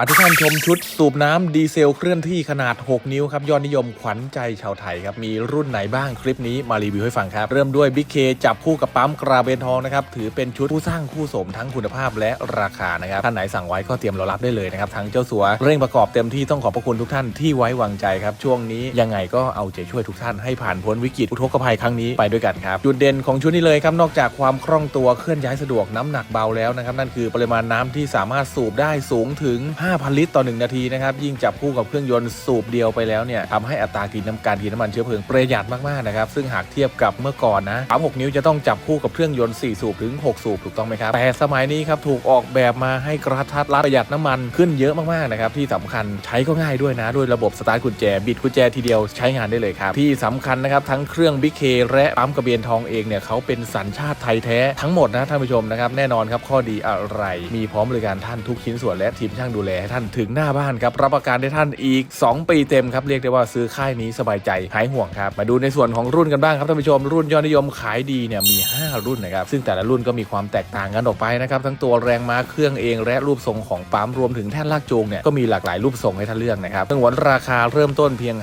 พาทุกท่านชมชุดสูบน้ำดีเซลเคลื่อนที่ขนาด 6 นิ้วครับ ยอดนิยมขวัญใจชาวไทยครับ มีรุ่นไหนบ้างคลิปนี้มารีวิวให้ฟังครับ เริ่มด้วยบิ๊กเคจับคู่กับปั๊มกราเบนทองนะครับ ถือเป็นชุดผู้สร้างคู่สมทั้งคุณภาพและราคานะครับ ท่านไหนสั่งไว้ก็เตรียมรอรับได้เลยนะครับทั้งเจ้าสัวเร่งประกอบเต็มที่ต้องขอบพระคุณทุกท่านที่ไว้วางใจครับช่วงนี้ยังไงก็เอาใจช่วยทุกท่านให้ผ่านพ้นวิกฤตอุทกภัยครั้งนี้ไปด้วยกันครับจุดเด่นของชุดนี้เลยครับนอกจากความคล่องตัวเคลื่อนย้ายสะดวกน้ำหนักเบาแล้วนะครับนั่นคือปริมาณน้ำที่สามารถสูบได้สูงถึง5,000 ลิตรต่อ 1 นาทีนะครับ ยิ่งจับคู่กับเครื่องยนต์สูบเดียวไปแล้วเนี่ยทำให้อัตรากินน้ำการกินน้ำมันเชื้อเพลิงประหยัดมากๆนะครับ ซึ่งหากเทียบกับเมื่อก่อนนะปั๊ม6นิ้วจะต้องจับคู่กับเครื่องยนต์ 4 สูบถึง 6 สูบถูกต้องไหมครับ แต่สมัยนี้ครับถูกออกแบบมาให้กระทัดรัดประหยัดน้ำมันขึ้นเยอะมากๆนะครับที่สำคัญใช้ก็ง่ายด้วยนะด้วยระบบสตาร์ทกุญแจบิดกุญแจทีเดียวใช้งานได้เลยครับที่สำคัญนะครับทั้งเครื่องบิ๊กเคและปั๊มกระเบียนทองเองเนี่ยเขาเป็นสัญชาติไทยแท้ทั้งหมดนะท่านผู้ชมนะครับแน่นอนครับข้อดีอะไร มีพร้อมบริการท่านทุกชิ้นส่วนและทีมช่างดูแลให้ท่านถึงหน้าบ้านครับรับประกันได้ท่านอีก 2 ปีเต็มครับเรียกได้ว่าซื้อค่ายนี้สบายใจหายห่วงครับมาดูในส่วนของรุ่นกันบ้างครับท่านผู้ชมรุ่นยอดนิยมขายดีเนี่ยมี 5 รุ่นนะครับซึ่งแต่ละรุ่นก็มีความแตกต่างกันออกไปนะครับทั้งตัวแรงม้าเครื่องเองและรูปทรงของปั๊มรวมถึงแท่นลากจูงเนี่ยก็มีหลากหลายรูปทรงให้ท่านเลือกนะครับซึ่งวันราคาเริ่มต้นเพียง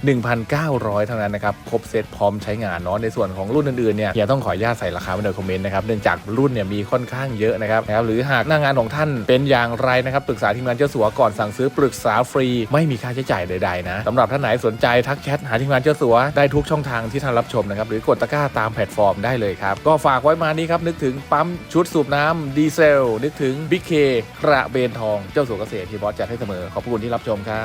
51,900 เท่านั้นนะครับครบเซตพร้อมใช้งานเนาะในส่วนของรุ่นอื่นๆเนี่ยอย่าต้องขออนุญาตใส่ราคาไว้ในคอมเมนต์นะครับเนื่องจากรุ่นเนี่ยมีค่อนข้างเยอะนะครับนะครับหรือหากหน้างานของท่านเป็นอย่างไรนะครับปรึกษาทีมงานเจ้าสัวก่อนสั่งซื้อปรึกษาฟรี ไม่มีค่าใช้จ่ายใดๆนะสำหรับท่านไหนสนใจทักแชทหาทีมงานเจ้าสัวได้ทุกช่องทางที่ท่านรับชมนะครับหรือกดตะกร้าตามแพลตฟอร์มได้เลยครับก็ฝากไว้มานี้ครับนึกถึงปั๊มชุดสูบน้ำดีเซลนึกถึงบิ๊กเคกระเบนทองเจ้าสัวเกษตรที่บอสจัดให้เสมอขอบคุณที่รับชมครับ